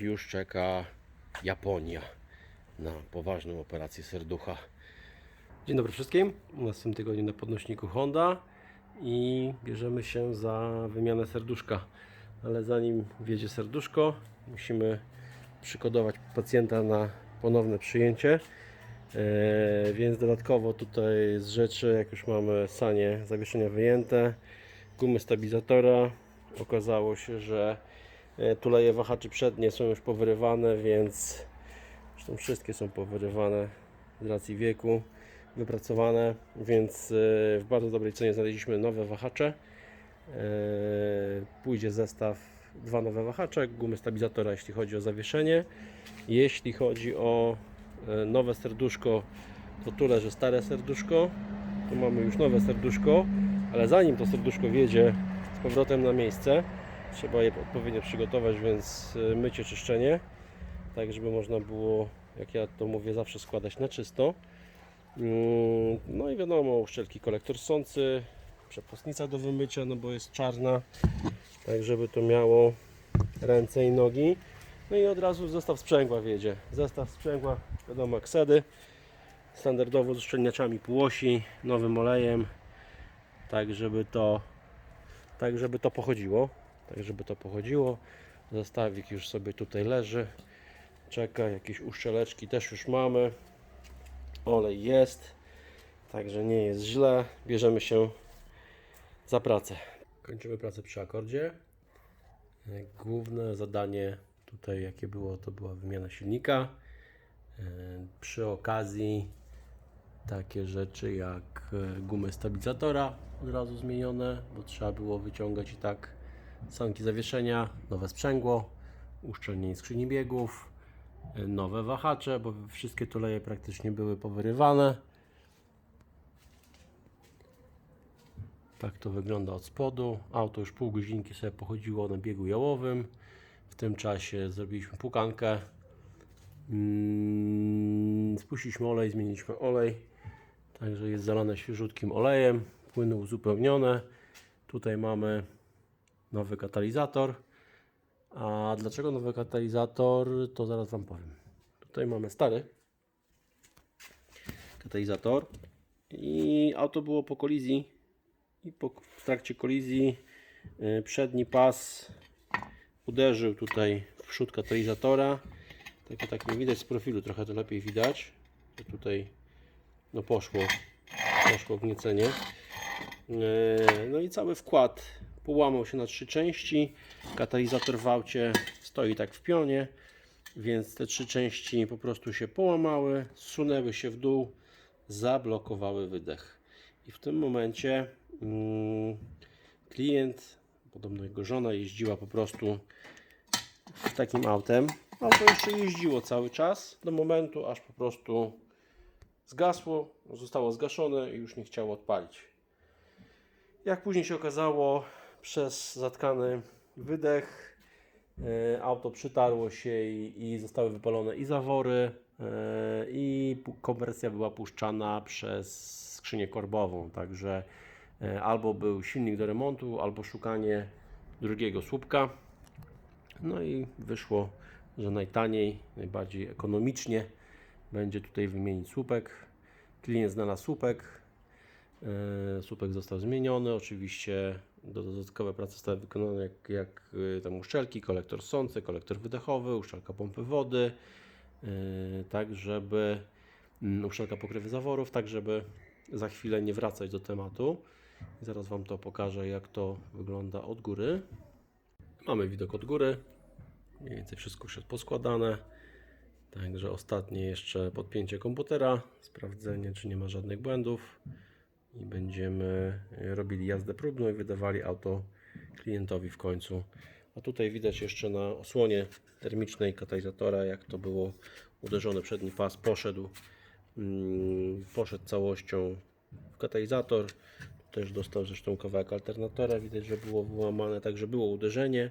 Już czeka Japonia na poważną operację serducha. Dzień dobry wszystkim. U nas w tym tygodniu na podnośniku Honda i bierzemy się za wymianę serduszka. Ale zanim wjedzie serduszko, musimy przykodować pacjenta na ponowne przyjęcie. E, więc dodatkowo tutaj z rzeczy, jak już mamy sanie zawieszenia wyjęte, gumy stabilizatora, okazało się, że tuleje wahaczy przednie są już powyrywane, więc zresztą wszystkie są powyrywane z racji wieku, wypracowane, więc e, w bardzo dobrej cenie znaleźliśmy nowe wahacze. E, Pójdzie zestaw, dwa nowe wahacze, gumy stabilizatora, jeśli chodzi o zawieszenie. Jeśli chodzi o e, nowe serduszko, to tu leży stare serduszko. Tu mamy już nowe serduszko, ale zanim to serduszko wjedzie z powrotem na miejsce, trzeba je odpowiednio przygotować, więc e, mycie, czyszczenie, tak żeby można było, jak ja to mówię, zawsze składać na czysto. Mm, No i wiadomo, uszczelki kolektor sący, przepustnica do wymycia, no bo jest czarna, tak żeby to miało ręce i nogi. No i od razu zestaw sprzęgła wiedzie. Zestaw sprzęgła, wiadomo, aksedy, standardowo z uszczelniaczami półosi, nowym olejem, tak żeby to tak żeby to pochodziło. Tak żeby to pochodziło. Zestawik już sobie tutaj leży. Czeka, jakieś uszczeleczki też już mamy. Olej jest. Także nie jest źle. Bierzemy się za pracę. Kończymy pracę przy akordzie. Główne zadanie tutaj jakie było, to była wymiana silnika. E, Przy okazji takie rzeczy jak e, gumy stabilizatora od razu zmienione, bo trzeba było wyciągać i tak sanki zawieszenia, nowe sprzęgło, uszczelnienie skrzyni biegów, e, nowe wahacze, bo wszystkie tuleje praktycznie były powyrywane. Tak to wygląda od spodu. Auto już pół godzinki sobie pochodziło na biegu jałowym. W tym czasie zrobiliśmy pukankę. Mm, Spuściliśmy olej, zmieniliśmy olej. Także jest zalane świeżutkim olejem. Płyny uzupełnione. Tutaj mamy nowy katalizator. A dlaczego nowy katalizator, to zaraz Wam powiem. Tutaj mamy stary katalizator i auto było po kolizji i po, w trakcie kolizji y, przedni pas uderzył tutaj w przód katalizatora. Tego tak nie widać z profilu, trochę to lepiej widać. To tutaj no poszło, poszło wgniecenie. E, No i cały wkład połamał się na trzy części. Katalizator w aucie stoi tak w pionie, więc te trzy części po prostu się połamały, zsunęły się w dół, zablokowały wydech. I w tym momencie mm, klient, podobno jego żona jeździła po prostu w takim autem. Auto jeszcze jeździło cały czas do momentu, aż po prostu zgasło, zostało zgaszone i już nie chciało odpalić. Jak później się okazało, przez zatkany wydech e, auto przytarło się i, i zostały wypalone i zawory e, i konwersja była puszczana przez skrzynię korbową, także e, albo był silnik do remontu, albo szukanie drugiego słupka. No i wyszło, że najtaniej, najbardziej ekonomicznie będzie tutaj wymienić słupek. Klient znalazł słupek. Słupek został zmieniony. Oczywiście dodatkowe prace zostały wykonane, jak, jak e, tam uszczelki, kolektor sący, kolektor wydechowy, uszczelka pompy wody, e, tak żeby mm, uszczelka pokrywy zaworów, tak żeby za chwilę nie wracać do tematu. Zaraz Wam to pokażę, jak to wygląda od góry. Mamy widok od góry. Mniej więcej wszystko już jest poskładane. Także ostatnie jeszcze podpięcie komputera, sprawdzenie czy nie ma żadnych błędów i będziemy e, robili jazdę próbną i wydawali auto klientowi w końcu. A tutaj widać jeszcze na osłonie termicznej katalizatora jak to było uderzone przedni pas poszedł mm, poszedł całością w katalizator. Też dostał zresztą kawałek alternatora. Widać, że było wyłamane, także było uderzenie.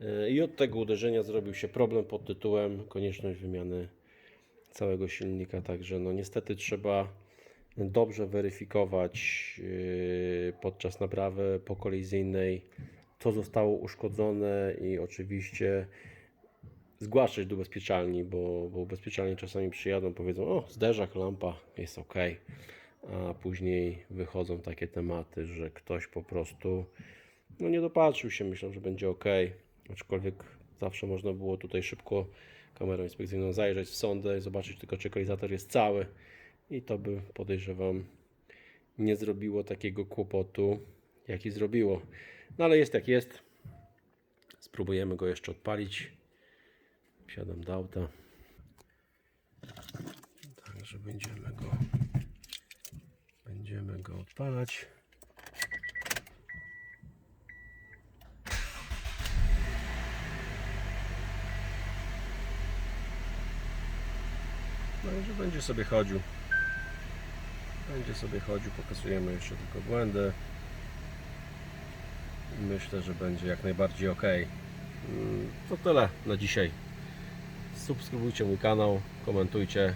E, i od tego uderzenia zrobił się problem pod tytułem konieczność wymiany całego silnika, także no niestety trzeba dobrze weryfikować yy, podczas naprawy pokolizyjnej, co zostało uszkodzone i oczywiście zgłaszać do ubezpieczalni, bo, bo ubezpieczalnie czasami przyjadą, powiedzą, o zderzak, lampa, jest ok, a później wychodzą takie tematy, że ktoś po prostu no nie dopatrzył się, myślał, że będzie ok, aczkolwiek zawsze można było tutaj szybko kamerą inspekcyjną zajrzeć w sondę i zobaczyć tylko, czy ekolizator jest cały i to by podejrzewam nie zrobiło takiego kłopotu, jaki zrobiło. No ale jest jak jest. Spróbujemy go jeszcze odpalić. Wsiadam do auta. Także będziemy go będziemy go odpalać. No i że będzie sobie chodził. Będzie sobie chodził, pokazujemy jeszcze tylko błędy. Myślę, że będzie jak najbardziej ok. Mm, To tyle na dzisiaj. Subskrybujcie mój kanał, komentujcie,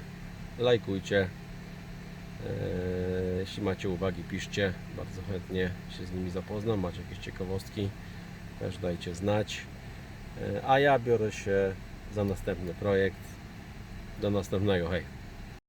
lajkujcie. Eee, Jeśli macie uwagi, piszcie. Bardzo chętnie się z nimi zapoznam. Macie jakieś ciekawostki, też dajcie znać. Eee, A ja biorę się za następny projekt. Do następnego. Hej!